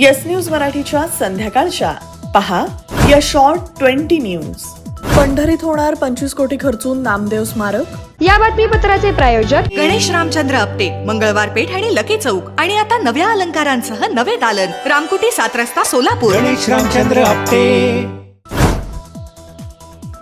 Yes news मराठीच्या संध्याकाळच्या. पहा या शॉर्ट ट्वेंटी न्यूज पंढरीत होणार पंचवीस कोटी खर्चून नामदेव स्मारक? या बातमीपत्राचे प्रायोजक गणेश रामचंद्र आपटे मंगळवार पेठ आणि लकी चौक. आणि आता नव्या अलंकारांसह नवे दालन. रामकुटी सात रस्ता सोलापूर. गणेश रामचंद्र आपटे.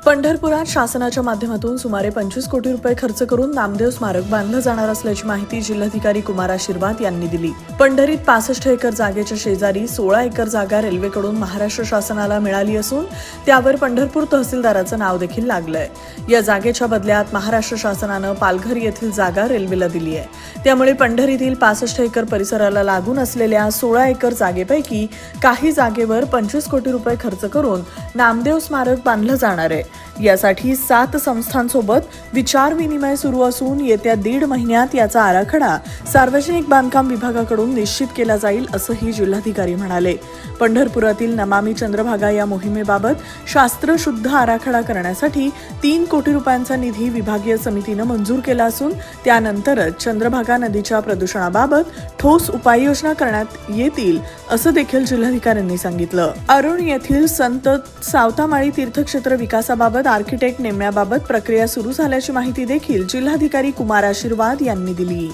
पंढरपुरात शासनाच्या माध्यमातून सुमारे पंचवीस कोटी रुपये खर्च करून नामदेव स्मारक बांधलं जाणार असल्याची माहिती जिल्हाधिकारी कुमार आशीर्वाद यांनी दिली. पंढरीत पासष्ट एकर जागेच्या शेजारी सोळा एकर जागा रेल्वेकडून महाराष्ट्र शासनाला मिळाली असून त्यावर पंढरपूर तहसीलदाराचं नाव देखील लागलंय. या जागेच्या बदल्यात महाराष्ट्र शासनानं पालघर येथील जागा रेल्वेला दिली आहे. त्यामुळे पंढरीतील पासष्ट एकर परिसराला लागून असलेल्या सोळा एकर जागेपैकी काही जागेवर पंचवीस कोटी रुपये खर्च करून नामदेव स्मारक बांधलं जाणार आहे. यासाठी सात संस्थांसोबत विचार विनिमय सुरू असून येत्या दीड महिन्यात याचा आराखडा सार्वजनिक बांधकाम विभागाकडून निश्चित केला जाईल असंही जिल्हाधिकारी म्हणाले. पंढरपुरातील नमामी चंद्रभागा या मोहिमेबाबत शास्त्रशुद्ध आराखडा करण्यासाठी तीन कोटी रुपयांचा निधी विभागीय समितीनं मंजूर केला असून त्यानंतरच चंद्रभागा नदीच्या प्रदूषणाबाबत ठोस उपाययोजना करण्यात येतील असं देखील जिल्हाधिकाऱ्यांनी सांगितलं. अरुण येथील संत सावतामाळी तीर्थक्षेत्र विकासाबाबत आर्किटेक्ट नेमण्याबाबत प्रक्रिया सुरू झाल्याची माहिती देखील जिल्हाधिकारी कुमार आशीर्वाद यांनी दिली.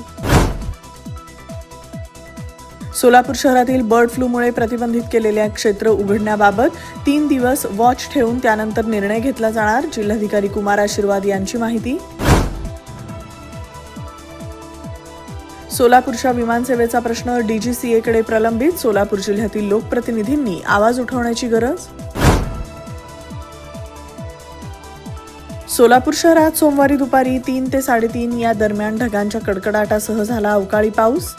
सोलापूर शहरातील बर्ड फ्लूमुळे प्रतिबंधित केलेल्या क्षेत्र उघडण्याबाबत तीन दिवस वॉच ठेवून त्यानंतर निर्णय घेतला जाणार जिल्हाधिकारी कुमार आशीर्वाद यांची माहिती. सोलापूरच्या विमानसेवेचा प्रश्न डीजीसीएकडे प्रलंबित सोलापूर जिल्ह्यातील लोकप्रतिनिधींनी आवाज उठवण्याची गरज सोलापूर शहरात सोमवारी दुपारी तीन ते साडेतीन या दरम्यान ढगांच्या कडकडाटासह झाला अवकाळी पाऊस.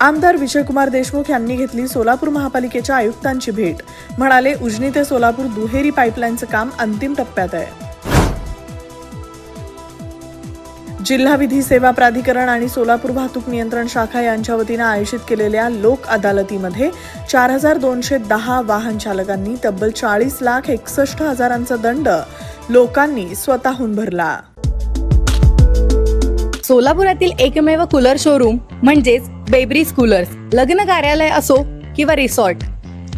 आमदार विजयकुमार देशमुख यांनी घेतली सोलापूर महापालिकेच्या आयुक्तांची भेट. म्हणाले उजनी ते सोलापूर दुहेरी पाईपलाईनचं काम अंतिम टप्प्यात आहे. जिल्हा विधी सेवा प्राधिकरण आणि सोलापूर वाहतूक नियंत्रण शाखा यांच्या वतीनं आयोजित केलेल्या लोक अदालतीमध्ये चार हजार दोनशे दहा वाहन चालकांनी तब्बल चाळीस लाख एकसष्ट हजारांचा दंड लोकांनी स्वतःहून भरला. सोलापुरातील एकमेव कूलर शोरूम म्हणजेच बेबरीज कूलर्स लग्न कार्यालय असो किंवा रिसॉर्ट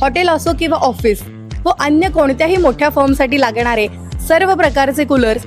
हॉटेल असो किंवा ऑफिस व अन्य कोणत्याही मोठ्या फॉर्मसाठी लागणारे सर्व प्रकारचे कूलर्स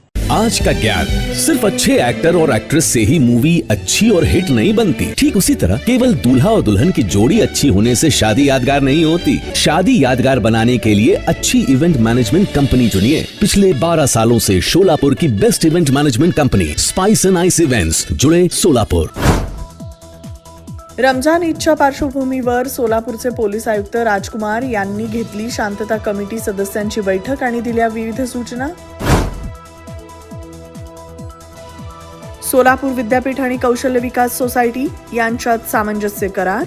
आज का ज्ञान सिर्फ़ अच्छे एक्टर और एक्ट्रेस से ही मूवी अच्छी और हिट नहीं बनती। ठीक उसी तरह केवल दूल्हा और दुल्हन की जोड़ी अच्छी होने से शादी यादगार नहीं होती। शादी यादगार बनाने के लिए अच्छी इवेंट मैनेजमेंट कंपनी चुनिए। पिछले 12 सालों से शोलापुर की best event management company spice and ice events जुड़े सोलापुर रमज़ान ईदच्या पार्श्वभूमीवर सोलापूरचे पोलीस आयुक्त राजकुमार यांनी घेतली शांतता कमिटी सदस्यांची बैठक आणि दिल्या विविध सूचना। सोलापूर विद्यापीठ आणि कौशल्य विकास सोसायटी यांच्यात सामंजस्य करार.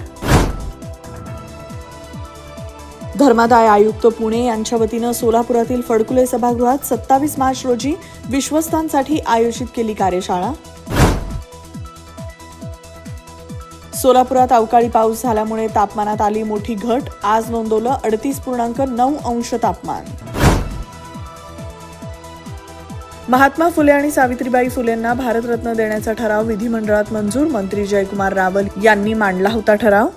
धर्मादाय आयुक्त पुणे यांच्या वतीनं सोलापुरातील फडकुले सभागृहात सत्तावीस मार्च रोजी विश्वस्तांसाठी आयोजित केली कार्यशाळा. सोलापुरात अवकाळी पाऊस झाल्यामुळे तापमानात आली मोठी घट. आज नोंदवलं अडतीस पूर्णांक नऊ अंश तापमान. महात्मा फुले आणि सावित्रीबाई फुलेंना भारतरत्न देण्याचा ठराव विधिमंडळात मंजूर मंत्री जयकुमार रावल यांनी मांडला होता ठराव.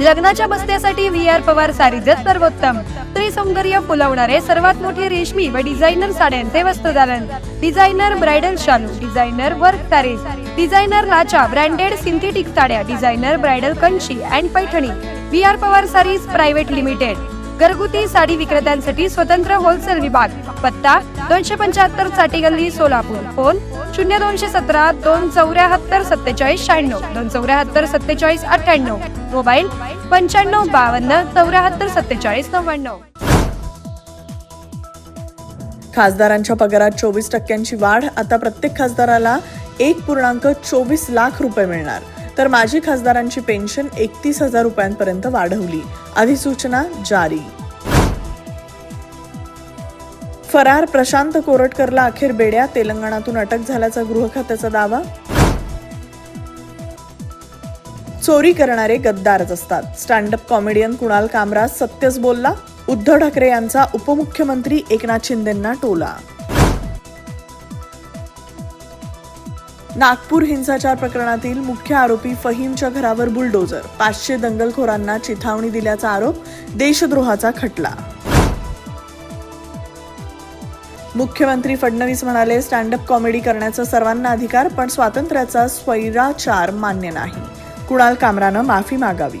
लग्नाच्या बस्त्यासाठी व्ही आर पवार सारीजच सर्वोत्तम. स्त्री सौंदर्य फुलवणारे सर्वात मोठे रेशमी व डिझायनर साड्यांचे वस्त्रदालन डिझायनर ब्रायडल शालू डिझायनर वर्क तारे डिझायनर लाचा ब्रँडेड सिंथेटिक साड्या designer bridal Kanchi and Paithani. V R Pawar sarees private limited. घरगुती साडी विक्रेत्यांसाठी स्वतंत्र होलसेल विभाग. पत्ता दोनशे पंच्याहत्तरसाठी गल्ली सोलापूर. फोन शून्य दोनशे सतरा दोन चौऱ्याहत्तर सत्तेचाळीस शहाण्णव. दोन चौऱ्याहत्तर सत्तेचाळीस अठ्ठ्याण्णव. मोबाईल पंच्याण्णव बावन्न चौऱ्याहत्तर सत्तेचाळीस नव्याण्णव. खासदारांच्या पगारात चोवीस टक्क्यांची वाढ. आता प्रत्येक खासदाराला एक पूर्णांक चोवीस लाख रुपये मिळणार. तर माजी खासदारांची पेन्शन एकतीस हजार रुपयांपर्यंत वाढवली. अधिसूचना जारी. फरार प्रशांत कोरटकरला अखेर बेड्या तेलंगणातून अटक झाल्याचा गृह खात्याचा दावा? चोरी करणारे गद्दारच असतात. स्टँडअप कॉमेडियन कुणाल कामराज सत्यच बोलला उद्धव ठाकरे यांचा उपमुख्यमंत्री एकनाथ शिंदेंना टोला. नागपूर हिंसाचार प्रकरणातील मुख्य आरोपी फहीमच्या घरावर बुलडोजर पाचशे दंगलखोरांना चिथावणी दिल्याचा आरोप देशद्रोहाचा खटला. मुख्यमंत्री फडणवीस म्हणाले स्टँडअप कॉमेडी करण्याचा सर्वांना अधिकार पण स्वातंत्र्याचा स्वैराचार मान्य नाही. कुणाल कामरानं माफी मागावी.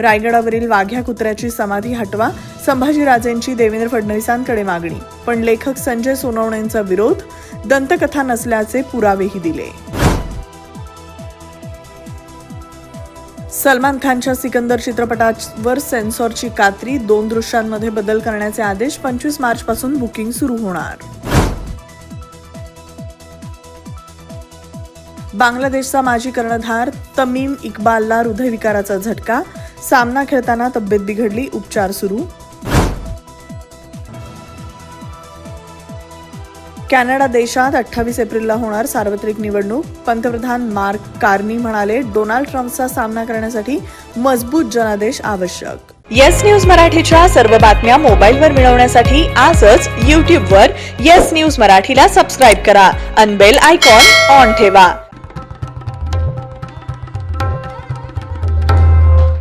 रायगडावरील वाघ्या कुत्र्याची समाधी हटवा संभाजीराजेंची देवेंद्र फडणवीसांकडे मागणी. पण लेखक संजय सोनवणेंचा विरोध दंतकथा नसल्याचे पुरावेही दिले. सलमान खानच्या सिकंदर चित्रपटावर सेन्सॉरची कात्री दोन दृश्यांमध्ये बदल करण्याचे आदेश पंचवीस मार्चपासून बुकिंग सुरू होणार. बांगलादेशचा माजी कर्णधार तमीम इक्बालला हृदयविकाराचा झटका सामना खेळताना तब्येत बिघडली उपचार सुरू. कॅनडा देशात अठ्ठावीस एप्रिलला होणार सार्वत्रिक निवडणूक. पंतप्रधान मार्क कार्नी म्हणाले डोनाल्ड ट्रम्पचा सामना करण्यासाठी मजबूत जनादेश आवश्यक. येस न्यूज मराठीच्या सर्व बातम्या मोबाईलवर मिळवण्यासाठी आजच यूट्यूबवर येस न्यूज मराठीला सबस्क्राईब करा. अनबेल आयकॉन ऑन ठेवा.